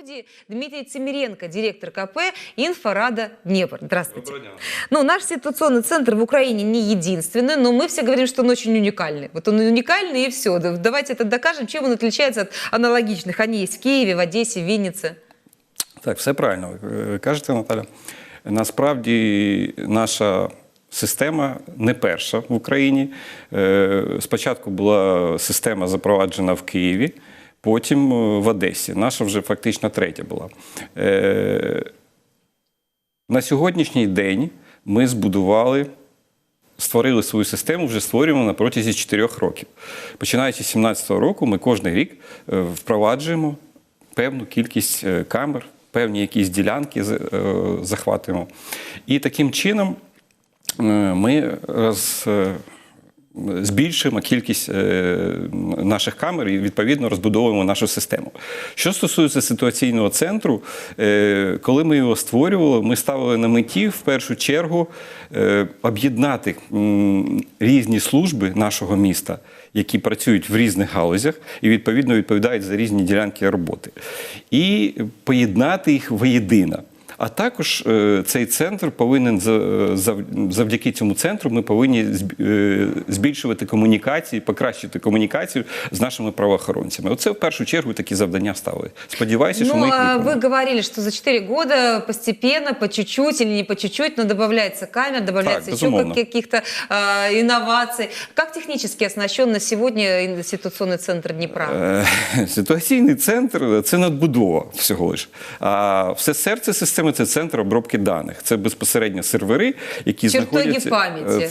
студии Дмитрий Цимиренко, директор КП «Инфорада Днепр». Здравствуйте. Доброго дня. Ну, наш ситуационный центр в Украине не единственный, но мы все говорим, что он очень уникальный. Вот он уникальный и все. Давайте это докажем, чем он отличается от аналогичных. Они есть в Киеве, в Одессе, в Виннице. Так, все правильно ви е, кажете, Наталя. Насправді наша система не перша в Україні. Е, Спочатку була система запроваджена в Києві, Потім е, в Одесі. Наша вже фактично третя була. Е, На сьогоднішній день ми збудували. Створили свою систему, вже створюємо на протязі 4 років. Починаючи з 2017 року, ми кожен рік е, впроваджуємо певну кількість камер, певні якісь ділянки захватуємо. І таким чином ми роз, збільшуємо кількість е, наших камер і відповідно розбудовуємо нашу систему. Що стосується ситуаційного центру, е, коли ми його створювали, ми ставили на меті в першу чергу е, об'єднати різні служби нашого міста, які працюють в різних галузях і відповідно відповідають за різні ділянки роботи, і поєднати їх воєдино. А також е, цей центр повинен завдяки цьому центру ми повинні е, збільшувати комунікації, покращити комунікацію з нашими правоохоронцями. Оце в першу чергу такі завдання ставили. Сподіваюся, що Ну, ми їх а виконаємо. вы говорили, что за 4 года постепенно, по чуть-чуть или не по чуть-чуть, но добавляется камер, добавляется Так, еще каких-то а, инноваций. Как технически оснащен на сегодня ситуационный центр Днепра? Е, Ситуаційний центр це надбудова всього лиш. А все серце системи це центр обробки даних. Це безпосередньо сервери, які Чертоги знаходяться пам'яті.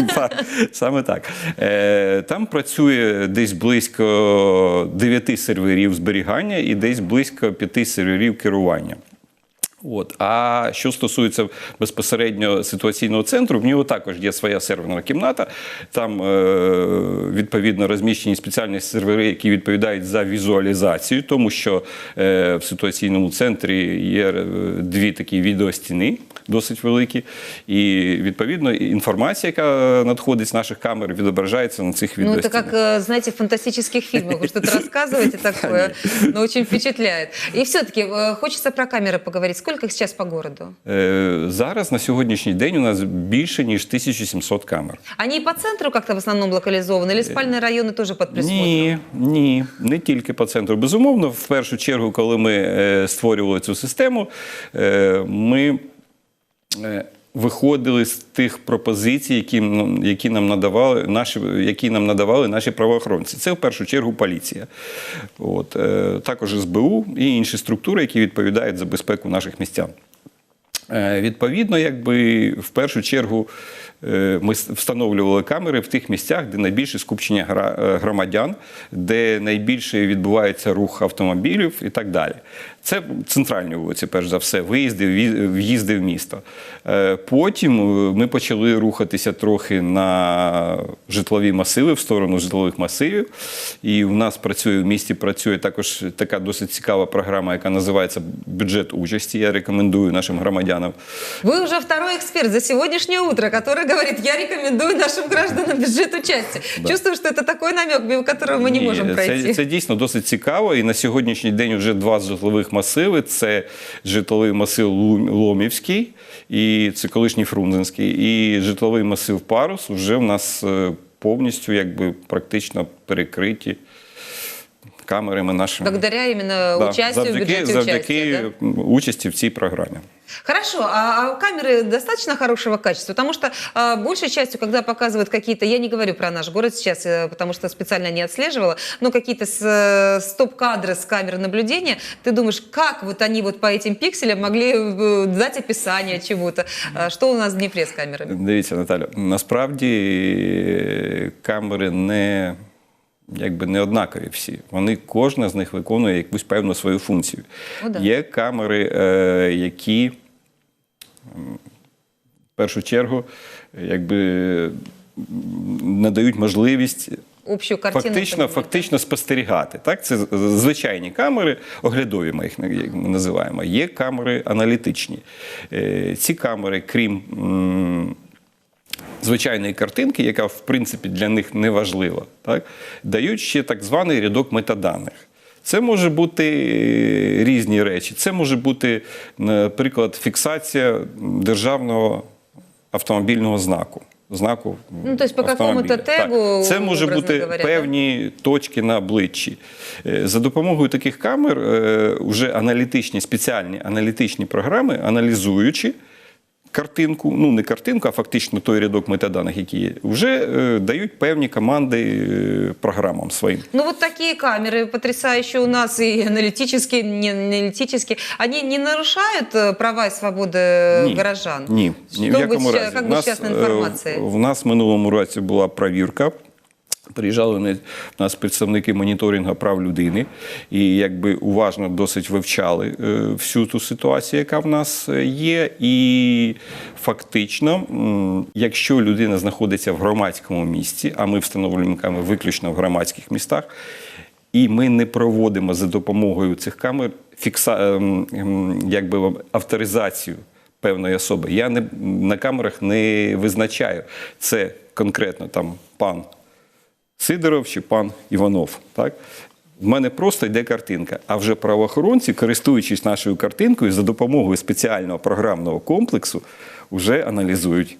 Е, так, саме так. Е, Там працює десь близько 9 серверів зберігання і десь близько 5 серверів керування. От. А що стосується безпосередньо ситуаційного центру, в нього також є своя серверна кімната. Там е, відповідно розміщені спеціальні сервери, які відповідають за візуалізацію, тому що е, в ситуаційному центрі є е, дві такі відеостіни Досить великі, і відповідно інформація, яка надходить з наших камер, відображається на цих Ну, это відеостінах. как, э, знаете, в фантастических фильмах. Вы что-то рассказываете такое, но очень впечатляет. И все-таки э, хочется про камеры поговорить. Сколько их сейчас по городу? Е, Зараз на сьогоднішній день у нас більше ніж 1700 камер. Они и по центру как-то в основном локализованы, или спальные районы тоже под присмотром? Ні, ні, не тільки по центру. Безумовно, в першу чергу, коли ми е, створювали цю систему, е, ми е, виходили з тих пропозицій, які, м- які, нам надавали наші, які нам надавали наші правоохоронці. Це в першу чергу поліція. От, е, також СБУ і інші структури, які відповідають за безпеку наших містян. Е, Відповідно, якби в першу чергу е, ми встановлювали камери в тих місцях, де найбільше скупчення е, громадян, де найбільше відбувається рух автомобілів і так далі. Це центральні вулиці, перш за все, виїзди, в'їзди в місто. Потім ми почали рухатися трохи на житлові масиви, в сторону житлових масивів. І в нас працює в місті працює також така досить цікава програма, яка називається бюджет участі. Я рекомендую нашим громадянам. Вы уже второй эксперт за сегодняшнее утро, который говорит, я рекомендую нашим гражданам бюджет участия. Чувствую, что это такой намек, мимо которого мы не Ні, можем пройти. Це, це дійсно досить цікаво. І на сьогоднішній день вже два житлових масиви: це житловий масив Лу- Ломівський і це колишній Фрунзенський, і житловий масив Парус вже в нас е, повністю якби практично перекриті камерами нашими. Благодаря именно Да, участию в завдяки, бюджете завдяки участия. да? участі в цій програмі. Хорошо, а, а камеры достаточно хорошего качества? Потому что а, большей частью, когда показывают какие-то, я не говорю про наш город сейчас, э, потому что специально не отслеживала, но какие-то с- э, стоп-кадры с камер наблюдения, ты думаешь, как вот они вот по этим пикселям могли э, дать описание чего-то? А, Что у нас в Днепре с камерами? Дивіться, Наталя, насправді е, камери не. Якби не однакові всі. Вони кожна з них виконує якусь певну свою функцію. Ну да. Є камери, е, які в першу чергу якби надають можливість Общую картину. фактично, фактично спостерігати. Так? Це звичайні камери, оглядові ми їх ми називаємо. Є камери аналітичні. Е, Ці камери, крім звичайної картинки, яка в принципі для них не важлива, так? дають ще так званий рядок метаданих. Це може бути е, різні речі. Це може бути, наприклад, фіксація державного автомобільного знаку. Знаку Ну, то есть по какому-то тегу, Так. Це може бути говоря, певні точки на обличчі. Е, За допомогою таких камер е, вже аналітичні, спеціальні аналітичні програми, аналізуючи картинку, ну не картинку, а фактично той рядок метаданих, які є, вже е, дають певні команди е, програмам своїм. Ну вот такие камеры потрясающие у нас и аналитические, не аналитические, они не нарушают э, права и свободы горожан? Ні, ні в Что якому быть, ща- разі. Как В быть нас, частной е, информацией? В нас в минулому році була провірка. Приїжджали в нас представники моніторингу прав людини і якби уважно досить вивчали е, всю ту ситуацію, яка в нас е, є. І фактично, якщо людина знаходиться в громадському місці, а ми встановлюємо камери виключно в громадських містах, і ми не проводимо за допомогою цих камер фікса... ем, якби авторизацію певної особи. Я не, на камерах не визначаю, це конкретно там пан Сидоров чи пан Іванов. Так? В мене просто йде картинка. А вже правоохоронці, користуючись нашою картинкою, за допомогою спеціального програмного комплексу, вже аналізують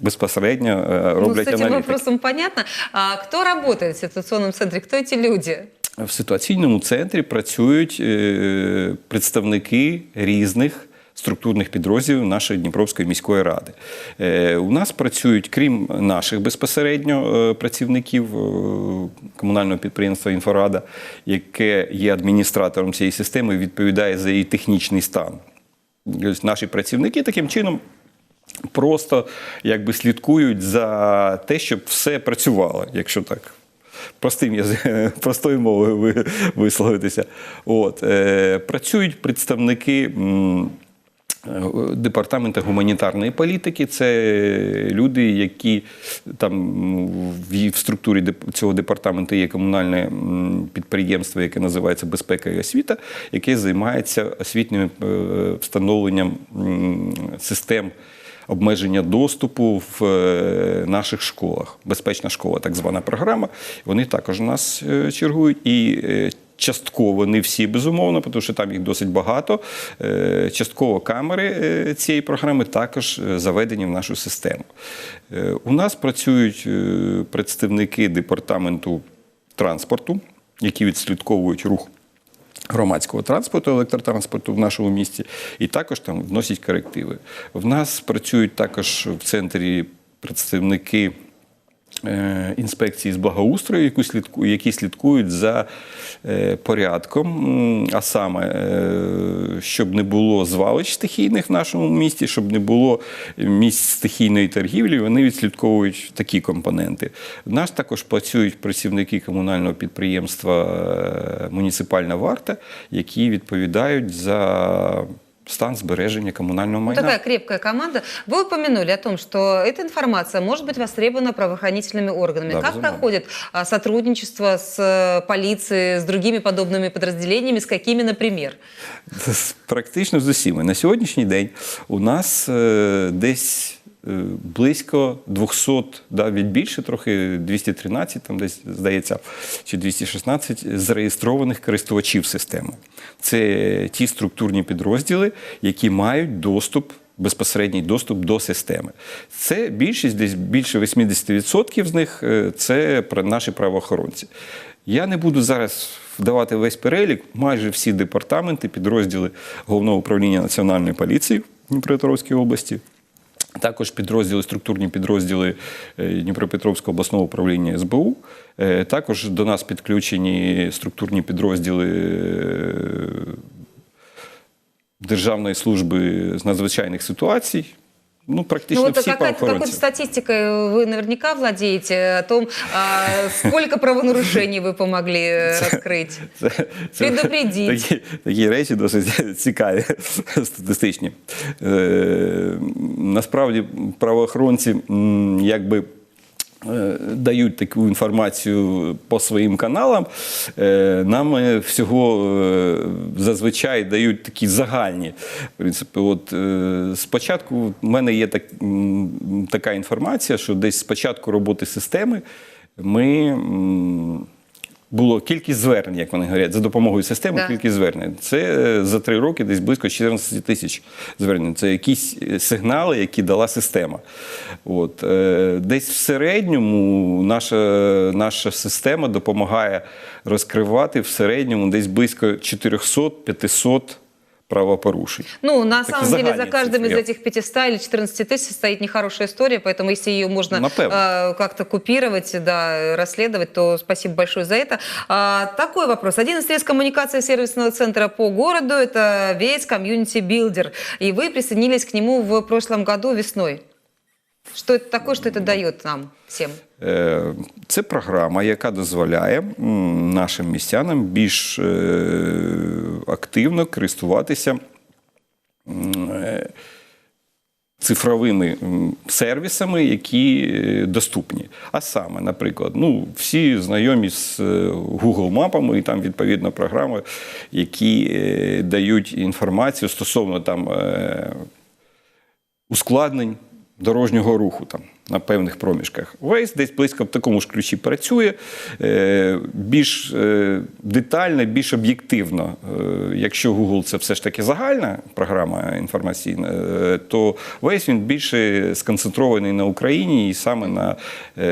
безпосередньо е, Ну, с роблять этим вопросом понятно. А кто работает в ситуационном центре? Кто эти люди? В ситуаційному центрі працюють е, представники різних структурних підрозділів нашої Дніпровської міської ради. Е, У нас працюють, крім наших безпосередньо е, працівників е, комунального підприємства Інфорада, яке є адміністратором цієї системи, відповідає за її технічний стан. Наші працівники таким чином просто якби слідкують за те, щоб все працювало, якщо так. Простим простою мовою ви- висловитися. От, е, працюють представники м, департаменту гуманітарної політики. Це люди, які там в, структурі цього департаменту є комунальне підприємство, яке називається Безпека і освіта, яке займається освітнім е, встановленням систем обмеження доступу в е, наших школах. Безпечна школа, так звана програма. Вони також нас е, чергують. І е, частково, не всі, безумовно, тому що там їх досить багато. Частково камери цієї програми також заведені в нашу систему. У нас працюють представники департаменту транспорту, які відслідковують рух громадського транспорту, електротранспорту в нашому місті, і також там вносять корективи. В нас працюють також в центрі представники. е, Інспекції з благоустрою, які слідкують за е, порядком, а саме, е, щоб не було звалищ стихійних в нашому місті, щоб не було місць стихійної торгівлі, вони відслідковують такі компоненти. В нас також працюють працівники комунального підприємства е, Муніципальна варта, які відповідають за стан збереження комунального Ну, майна. такая крепкая команда. Вы упомянули о том, что эта информация может быть востребована правоохранительными органами. Да, как безумовно. проходит а, сотрудничество с э, полицией, с другими подобными подразделениями, с какими, например? З- Практично з усіма. На сьогоднішній день у нас е, десь е, близько 200, да, від більше трохи 213, там десь здається, чи 216 зареєстрованих користувачів системи. Це ті структурні підрозділи, які мають доступ. Безпосередній доступ до системи. Це більшість, десь більше 80% з них е, це наші правоохоронці. Я не буду зараз вдавати весь перелік. Майже всі департаменти, підрозділи Головного управління Національної поліції в Дніпропетровській області. Також підрозділи, структурні підрозділи е, Дніпропетровського обласного управління СБУ. Е, Також до нас підключені структурні підрозділи е, Державної служби з надзвичайних ситуацій. Ну, практично Ну, вот всі какая-то, какой-то правоохоронці. статистикой вы наверняка владеете о том, а, сколько правонарушений вы помогли э, раскрыть. Це, Предупредіть. Такі, такі речі досить цікаві, статистичні. Е, насправді правоохоронці м, якби. е, Дають таку інформацію по своїм каналам. Е, Нам е, всього зазвичай дають такі загальні. В от спочатку в мене є так, така інформація, що десь з початку роботи системи ми було кількість звернень, як вони говорять, за допомогою системи, Да. кількість звернень. Це е, за три роки десь близько 14 тисяч звернень. Це якісь е, сигнали, які дала система. От, е, десь в середньому наша, наша система допомагає розкривати в середньому десь близько 400-500 правопорушень. Ну, на Так самом деле, за загальные каждым из цифры. этих 500 или 14 тысяч стоит нехорошая история, поэтому если ее можно Напевно. э, как-то купировать, да, расследовать, то спасибо большое за это. А, такой вопрос. Один из средств коммуникации сервисного центра по городу – это весь комьюнити билдер, и вы присоединились к нему в прошлом году весной. Что это такое, что это дает нам всем? Е, Це програма, яка дозволяє нашим містянам більш е, активно користуватися е, цифровими сервісами, які е, доступні. А саме, наприклад, ну, всі знайомі з Google мапами, і там відповідно програми, які дають інформацію стосовно там. ускладнень дорожнього руху там, на певних проміжках. Waze десь близько в такому ж ключі працює, е, більш е, детально, більш об'єктивно. Е, Якщо Google це все ж таки загальна програма інформаційна, то Waze він більше сконцентрований на Україні і саме на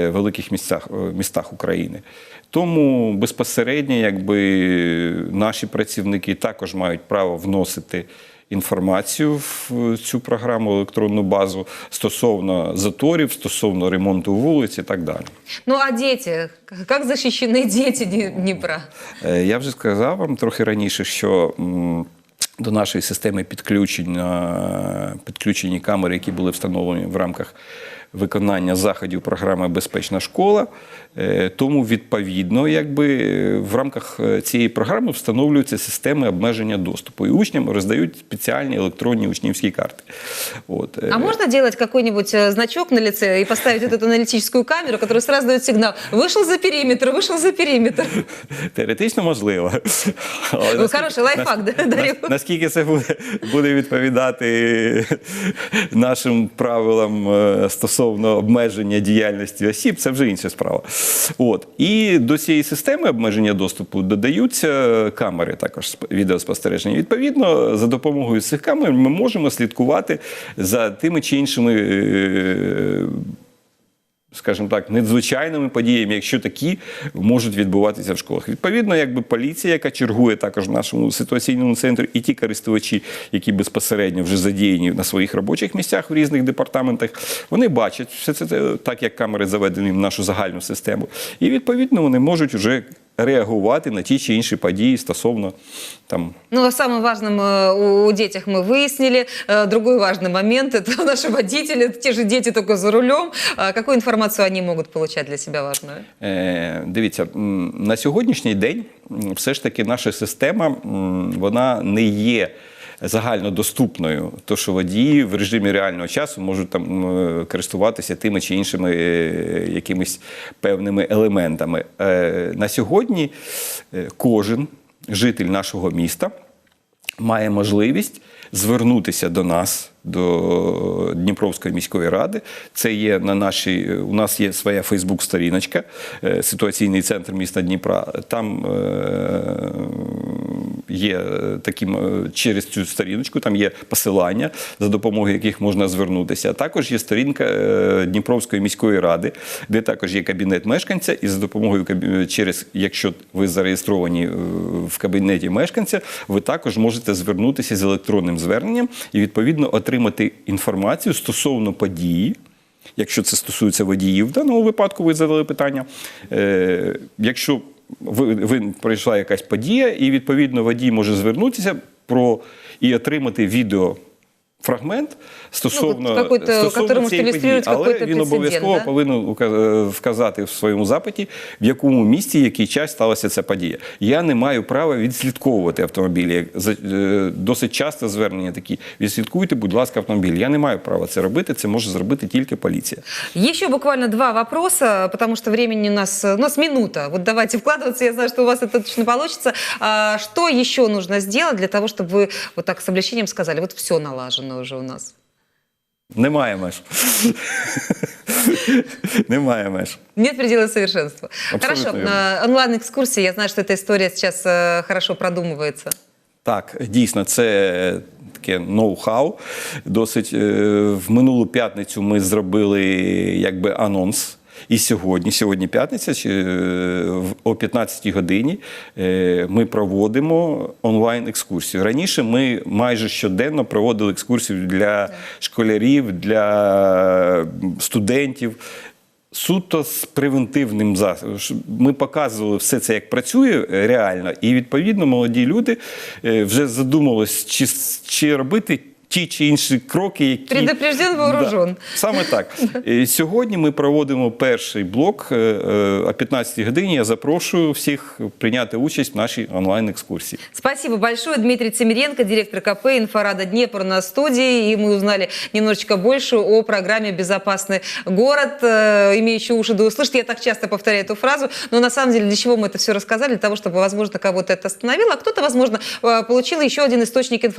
великих місцях, містах України. Тому безпосередньо, якби наші працівники також мають право вносити інформацію в цю програму електронну базу стосовно заторів, стосовно ремонту вулиць і так далі. Ну, а діти, як захищені діти Дніпра? Е, Я вже сказав вам трохи раніше, що до нашої системи підключення, підключені камери, які були встановлені в рамках виконання заходів програми Безпечна школа. Е, Тому, відповідно, якби е, в рамках е, цієї програми встановлюються системи обмеження доступу. І учням роздають спеціальні електронні учнівські карти. От. е, А можно делать какой-нибудь э, значок на лице и поставить вот эту аналитическую камеру, которая сразу дает сигнал «вышел за периметр, вышел за периметр». Теоретично можливо. Але Ну, наскільки- хороший лайфхак, да, Дар'я? нас- Наскільки це буде, буде відповідати нашим правилам е, стосовно обмеження діяльності осіб, це вже інша справа. От. І до цієї системи обмеження доступу додаються камери, також сп- відеоспостереження. Відповідно, за допомогою цих камер ми можемо слідкувати за тими чи іншими. Скажімо так, надзвичайними подіями, якщо такі можуть відбуватися в школах. Відповідно, якби поліція, яка чергує також в нашому ситуаційному центрі, і ті користувачі, які безпосередньо вже задіяні на своїх робочих місцях в різних департаментах, вони бачать все це так, як камери заведені в нашу загальну систему. І відповідно вони можуть вже реагувати на ті чи інші події стосовно там Ну, о самом важном э, у у детях мы выяснили. Э, Другой важный момент – это наши водители, это те же дети, только за рулем. А Какую информацию они могут получать для себя важную? Е, Дивіться, м, на сьогоднішній день м, все ж таки наша система м, вона не є загальнодоступною, то що водії в режимі реального часу можуть там користуватися тими чи іншими е, якимись певними елементами. Е, На сьогодні е, кожен житель нашого міста має можливість звернутися до нас, до Дніпровської міської ради. Це є на нашій, у нас є своя Фейсбук-сторіночка, ситуаційний центр міста Дніпра. Там є таким е, через цю сторіночку, там є посилання, за допомогою яких можна звернутися. А також є сторінка е, Дніпровської міської ради, де також є кабінет мешканця, і за допомогою через, якщо ви зареєстровані е, в кабінеті мешканця, ви також можете звернутися з електронним зверненням і відповідно отримати інформацію стосовно події. Якщо це стосується водіїв, в даному випадку ви задали питання. Е, якщо ви, ви пройшла якась подія, і відповідно водій може звернутися про і отримати відео Фрагмент стосовно, Ну, какой-то, стосовно который может цієї ілюструвати події, але какой-то він прецедент, обов'язково да? повинен ука- вказати в своєму запиті, в якому місці, який час сталася ця подія. Я не маю права відслідковувати автомобілі. Як за- е, Досить часто звернення такі: відслідкуйте, будь ласка, автомобіль. Я не маю права це робити. Це може зробити тільки поліція. Еще буквально два вопроса, потому что времени у нас, у нас минута. Вот давайте вкладываться, я знаю, что у вас это точно получится. А, что еще нужно сделать для того, чтобы вы вот так с облегчением сказали, вот все налажено уже у нас? Немає меж. Немає меж. Нет предела совершенства. Абсолютно Хорошо, верно. э, онлайн-экскурсии, я знаю, что эта история сейчас э, хорошо продумывается. Так, дійсно, це таке ноу-хау. Досить е, в минулу п'ятницю ми зробили якби анонс. І сьогодні, сьогодні п'ятниця, е, о 15 годині е, ми проводимо онлайн-екскурсію. Раніше ми майже щоденно проводили екскурсію для школярів, для студентів. Суто з превентивним засобом. Ми показували все це, як працює реально, і відповідно молоді люди е, вже задумались, чи, чи робити ті чи інші кроки, які Предупрежден, вооружен. Да, саме так. Е, Сьогодні ми проводимо перший блок е, е, о 15 годині. Я запрошую всіх прийняти участь в нашій онлайн-екскурсії. Спасибо большое. Дмитрий Цимиренко, директор КП «Инфорада Днепр» на студии. И мы узнали немножечко больше о программе «Безопасный город», э, имеющий уши да услышать. Я так часто повторяю эту фразу, но на самом деле для чего мы это все рассказали? Для того, чтобы, возможно, кого-то это остановило, а кто-то, возможно, э, получил еще один источник информации